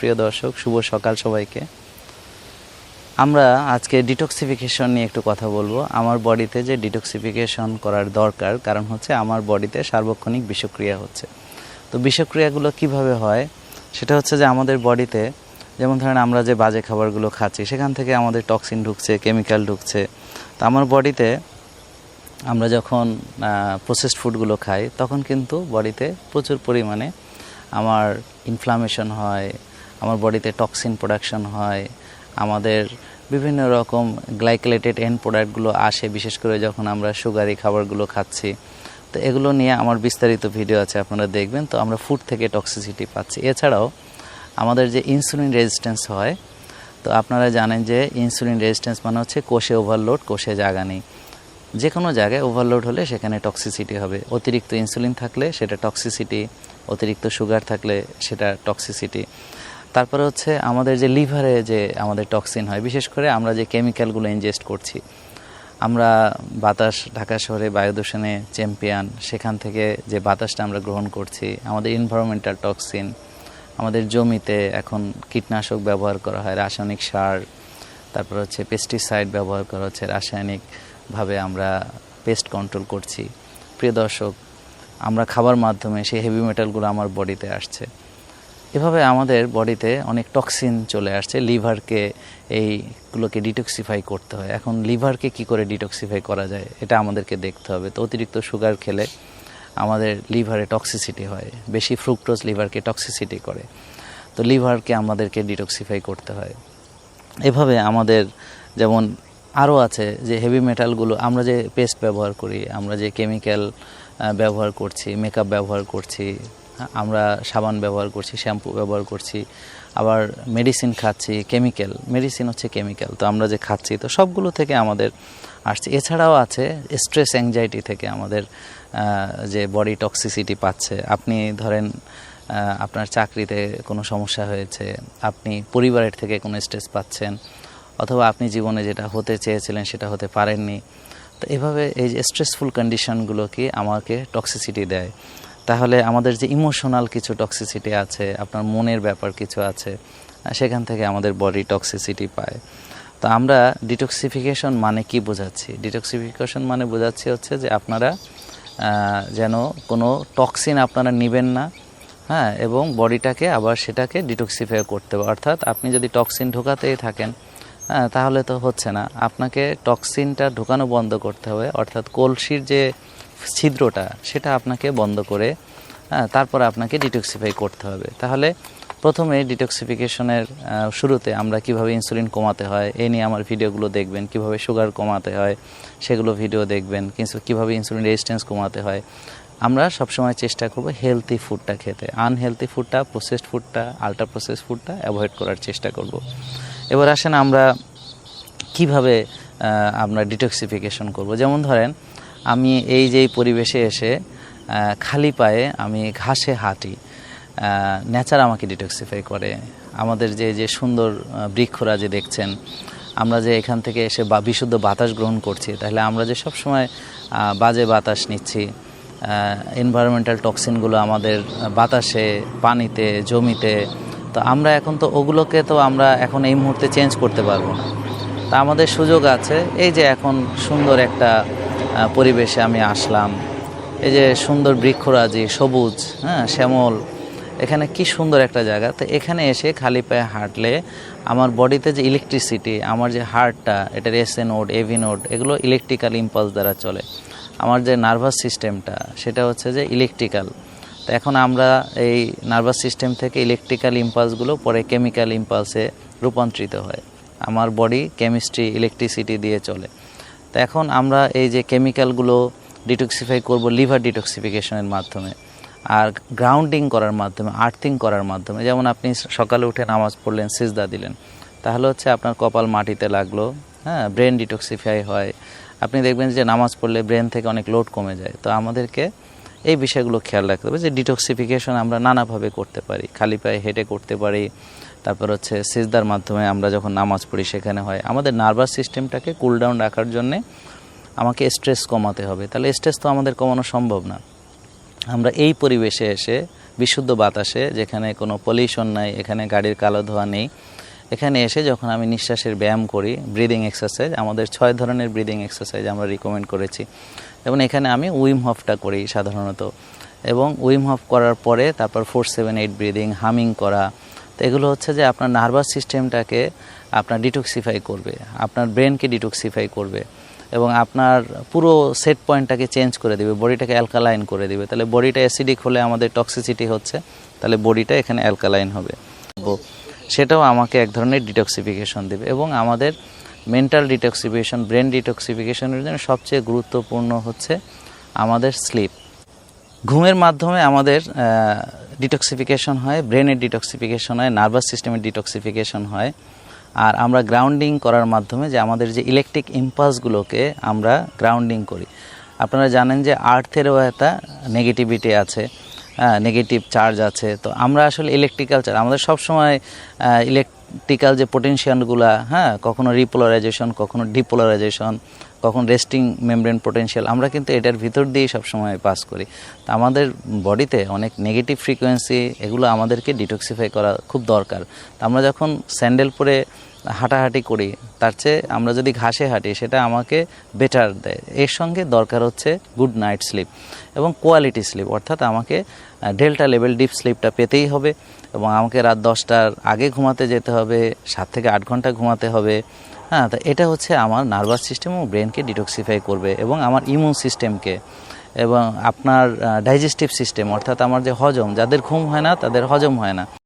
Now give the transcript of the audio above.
প্রিয় দর্শক, শুভ সকাল সবাইকে। আমরা আজকে ডিটক্সিফিকেশন নিয়ে একটু কথা বলব। আমার বডিতে যে ডিটক্সিফিকেশন করার দরকার, কারণ হচ্ছে আমার বডিতে সার্বক্ষণিক বিষক্রিয়া হচ্ছে। তো বিষক্রিয়াগুলো কীভাবে হয়? সেটা হচ্ছে যে আমাদের বডিতে, যেমন ধরেন আমরা যে বাজে খাবারগুলো খাচ্ছি, সেখান থেকে আমাদের টক্সিন ঢুকছে কেমিক্যাল ঢুকছে। তো আমার বডিতে আমরা যখন প্রসেসড ফুডগুলো খাই, তখন কিন্তু বডিতে প্রচুর পরিমাণে আমার ইনফ্লামেশন হয় আমার বডিতে টক্সিন প্রোডাকশন হয়, আমাদের বিভিন্ন রকম গ্লাইকেলেটেড এন্ড প্রোডাক্টগুলো আসে, বিশেষ করে যখন আমরা সুগারি খাবারগুলো খাচ্ছি। তো এগুলো নিয়ে আমার বিস্তারিত ভিডিও আছে, আপনারা দেখবেন। তো আমরা ফুড থেকে টক্সিসিটি পাচ্ছি। এছাড়াও আমাদের যে ইনসুলিন রেজিস্ট্যান্স হয়, তো আপনারা জানেন যে ইনসুলিন রেজিস্ট্যান্স মানে হচ্ছে কোষে ওভারলোড কোষে জায়গা নেই। যে কোনো জায়গায় ওভারলোড হলে সেখানে টক্সিসিটি হবে। অতিরিক্ত ইনসুলিন থাকলে সেটা টক্সিসিটি অতিরিক্ত সুগার থাকলে সেটা টক্সিসিটি তারপরে হচ্ছে আমাদের যে লিভারে যে আমাদের টক্সিন হয়, বিশেষ করে আমরা যে কেমিক্যালগুলো ইনজেস্ট করছি, আমরা বাতাস, ঢাকা শহরে বায়ু দূষণে চ্যাম্পিয়ন সেখান থেকে যে বাতাসটা আমরা গ্রহণ করছি, আমাদের এনভায়রনমেন্টাল টক্সিন আমাদের জমিতে এখন কীটনাশক ব্যবহার করা হয়, রাসায়নিক সার, তারপর হচ্ছে পেস্টিসাইড ব্যবহার করা হচ্ছে, রাসায়নিকভাবে আমরা পেস্ট কন্ট্রোল করছি। প্রিয় দর্শক, আমরা খাবার মাধ্যমে সেই হেভি মেটালগুলো আমার বডিতে আসছে। এভাবে আমাদের বডিতে অনেক টক্সিন চলে আসছে, লিভারকে এইগুলোকে ডিটক্সিফাই করতে হয়। এখন লিভারকে কি করে ডিটক্সিফাই করা যায়, এটা আমাদেরকে দেখতে হবে। তো অতিরিক্ত সুগার খেলে আমাদের লিভারে টক্সিসিটি হয়, বেশি ফ্রুক্টোজ লিভারকে টক্সিসিটি করে। তো লিভারকে আমাদেরকে ডিটক্সিফাই করতে হয়। এভাবে আমাদের যেমন আরও আছে যে হেভি মেটালগুলো আমরা যে পেস্ট ব্যবহার করি, আমরা যে কেমিক্যাল ব্যবহার করছি মেকআপ ব্যবহার করছি আমরা সাবান ব্যবহার করছি, শ্যাম্পু ব্যবহার করছি, আবার মেডিসিন খাচ্ছি কেমিক্যাল মেডিসিন হচ্ছে কেমিক্যাল তো আমরা যে খাচ্ছি, তো সবগুলো থেকে আমাদের আসছে। এছাড়াও আছে স্ট্রেস অ্যাংজাইটি থেকে আমাদের যে বডি টক্সিসিটি পাচ্ছে। আপনি ধরেন আপনার চাকরিতে কোনো সমস্যা হয়েছে, আপনি পরিবারের থেকে কোনো স্ট্রেস পাচ্ছেন, অথবা আপনি জীবনে যেটা হতে চেয়েছিলেন সেটা হতে পারেননি, তো এভাবে এই যে স্ট্রেসফুল কন্ডিশনগুলো কি আমাকে টক্সিসিটি দেয়? তাহলে আমাদের যে ইমোশনাল কিছু টক্সিসিটি আছে, আপনার মনের ব্যাপার কিছু আছে সেখান থেকে আমাদের বডি টক্সিসিটি পায়। তো আমরা ডিটক্সিফিকেশন মানে কি বোঝাচ্ছি? ডিটক্সিফিকেশন মানে বোঝাচ্ছি হচ্ছে যে আপনারা যেন কোনো টক্সিন আপনারা নেবেন না হ্যাঁ এবং বডিটাকে আবার সেটাকে ডিটক্সিফাই করতে হবে। অর্থাৎ আপনি যদি টক্সিন ঢোকাতেই থাকেন হ্যাঁ তাহলে তো হচ্ছে না। আপনাকে টক্সিনটা ঢোকানো বন্ধ করতে হবে। অর্থাৎ কলসির যে ছিদ্রটা, সেটা আপনাকে বন্ধ করে তারপরে আপনাকে ডিটক্সিফাই করতে হবে। তাহলে প্রথমে ডিটক্সিফিকেশনের শুরুতে আমরা কীভাবে ইনসুলিন কমাতে হয় এই নিয়ে আমার ভিডিওগুলো দেখবেন, কীভাবে সুগার কমাতে হয়, সেগুলো ভিডিও দেখবেন কিন্তু কীভাবে ইনসুলিন রেজিস্ট্যান্স কমাতে হয়। আমরা সবসময় চেষ্টা করব হেলদি ফুডটা খেতে। আনহেলদি ফুডটা, প্রসেসড ফুডটা আল্ট্রা প্রসেস ফুডটা অ্যাভয়েড করার চেষ্টা করব। এবার আসেন আমরা কীভাবে আমরা ডিটক্সিফিকেশন করব। যেমন ধরেন আমি এই যে পরিবেশে এসে খালি পায়ে আমি ঘাসে হাঁটি নেচার আমাকে ডিটক্সিফাই করে। আমাদের যে যে সুন্দর বৃক্ষরা যে দেখছেন, আমরা যে এখান থেকে এসে বা, বিশুদ্ধ বাতাস গ্রহণ করছি, তাহলে আমরা যে সব সময় বাজে বাতাস নিচ্ছি এনভায়রনমেন্টাল টক্সিনগুলো আমাদের বাতাসে, পানিতে, জমিতে, তো আমরা এখন তো ওগুলোকে তো আমরা এখন এই মুহূর্তে চেঞ্জ করতে পারব না। তা আমাদের সুযোগ আছে, এই যে এখন সুন্দর একটা পরিবেশে আমি আসলাম। এই যে সুন্দর বৃক্ষরাজি, সবুজ হ্যাঁ শ্যামল, এখানে কি সুন্দর একটা জায়গা। তো এখানে এসে খালি পায়ে হাঁটলে আমার বডিতে যে ইলেকট্রিসিটি আমার যে হার্টটা এটার এসএ নোড এভি নোড, এগুলো ইলেকট্রিক্যাল ইম্পালস দ্বারা চলে। আমার যে নার্ভাস সিস্টেমটা সেটা হচ্ছে যে ইলেকট্রিক্যাল তো এখন আমরা এই নার্ভাস সিস্টেম থেকে ইলেকট্রিক্যাল ইম্পালসগুলো পরে কেমিক্যাল ইম্পালসে রূপান্তরিত হয়। আমার বডি কেমিস্ট্রি ইলেকট্রিসিটি দিয়ে চলে। তো এখন আমরা এই যে কেমিক্যালগুলো ডিটক্সিফাই করব লিভার ডিটক্সিফিকেশনের মাধ্যমে, আর গ্রাউন্ডিং করার মাধ্যমে আর্থিং করার মাধ্যমে, যেমন আপনি সকালে উঠে নামাজ পড়লেন, সিজদা দিলেন, তাহলে হচ্ছে আপনার কপাল মাটিতে লাগল হ্যাঁ ব্রেন ডিটক্সিফাই হয়। আপনি দেখবেন যে নামাজ পড়লে ব্রেন থেকে অনেক লোড কমে যায়। তো আমাদেরকে এই বিষয়গুলো খেয়াল রাখতে হবে যে ডিটক্সিফিকেশন আমরা নানাভাবে করতে পারি। খালি পায়ে হেঁটে করতে পারি। তারপর হচ্ছে সিজদার মাধ্যমে আমরা যখন নামাজ পড়ি সেখানে হয়। আমাদের নার্ভাস সিস্টেমটাকে কুল ডাউন রাখার জন্যে আমাকে স্ট্রেস কমাতে হবে। তাহলে স্ট্রেস তো আমাদের কমানো সম্ভব না। আমরা এই পরিবেশে এসে, বিশুদ্ধ বাতাসে, যেখানে কোনো পলিউশন নাই, এখানে গাড়ির কালো ধোয়া নেই এখানে এসে যখন আমি নিঃশ্বাসের ব্যায়াম করি ব্রিদিং এক্সারসাইজ আমাদের ছয় ধরনের ব্রিদিং এক্সারসাইজ আমরা রিকমেন্ড করেছি। যেমন এখানে আমি উইম হফটা করি সাধারণত। এবং উইম হফ করার পরে তারপর four seven eight breathing humming করা। তো এগুলো হচ্ছে যে আপনার নার্ভাস সিস্টেমটাকে আপনার ডিটক্সিফাই করবে, আপনার ব্রেনকে ডিটক্সিফাই করবে এবং আপনার পুরো সেট পয়েন্টটাকে চেঞ্জ করে দেবে বডিটাকে অ্যালকালাইন করে দেবে। তাহলে বডিটা অ্যাসিডিক হলে আমাদের টক্সিসিটি হচ্ছে, তাহলে বডিটা এখানে অ্যালকালাইন হবে। সেটাও আমাকে এক ধরনের ডিটক্সিফিকেশন দেবে এবং আমাদের মেন্টাল ডিটক্সিফিকেশন ব্রেন ডিটক্সিফিকেশনের জন্য সবচেয়ে গুরুত্বপূর্ণ হচ্ছে আমাদের স্লিপ ঘুমের মাধ্যমে আমাদের ডিটক্সিফিকেশন হয় ব্রেনের ডিটক্সিফিকেশন হয় নার্ভাস সিস্টেমের ডিটক্সিফিকেশন হয়। আর আমরা গ্রাউন্ডিং করার মাধ্যমে যে আমাদের যে ইলেকট্রিক ইম্পালসগুলোকে আমরা গ্রাউন্ডিং করি। আপনারা জানেন যে আর্থেরও একটা নেগেটিভিটি আছে। নেগেটিভ চার্জ আছে। তো আমরা আসলে ইলেকট্রিক্যাল চার্জ আমাদের সবসময় ইলেকট্রিক্যাল যে পোটেনশিয়ালগুলা হ্যাঁ কখনো রিপোলারাইজেশন কখনো ডিপোলারাইজেশন কখন রেস্টিং মেমব্রেন পোটেনশিয়াল আমরা কিন্তু এটার ভিতর দিয়েই সবসময় পাস করি। তো আমাদের বডিতে অনেক নেগেটিভ ফ্রিকোয়েন্সি এগুলো আমাদেরকে ডিটক্সিফাই করা খুব দরকার। তো আমরা যখন স্যান্ডেল পরে হাঁটাহাঁটি করি তার চেয়ে আমরা যদি ঘাসে হাঁটি, সেটা আমাকে বেটার দেয়। এর সঙ্গে দরকার হচ্ছে গুড নাইট স্লিপ এবং কোয়ালিটি স্লিপ অর্থাৎ আমাকে ডেল্টা লেভেল ডিপ স্লিপটা পেতেই হবে এবং আমাকে রাত দশটার আগে ঘুমাতে যেতে হবে, সাত থেকে আট ঘণ্টা ঘুমাতে হবে। হ্যাঁ তো এটা হচ্ছে আমার নার্ভাস সিস্টেম ও ব্রেনকে ডিটক্সিফাই করবে এবং আমার ইমিউন সিস্টেমকে এবং আপনার ডাইজেস্টিভ সিস্টেম অর্থাৎ আমার যে হজম, যাদের ঘুম হয় না, তাদের হজম হয় না।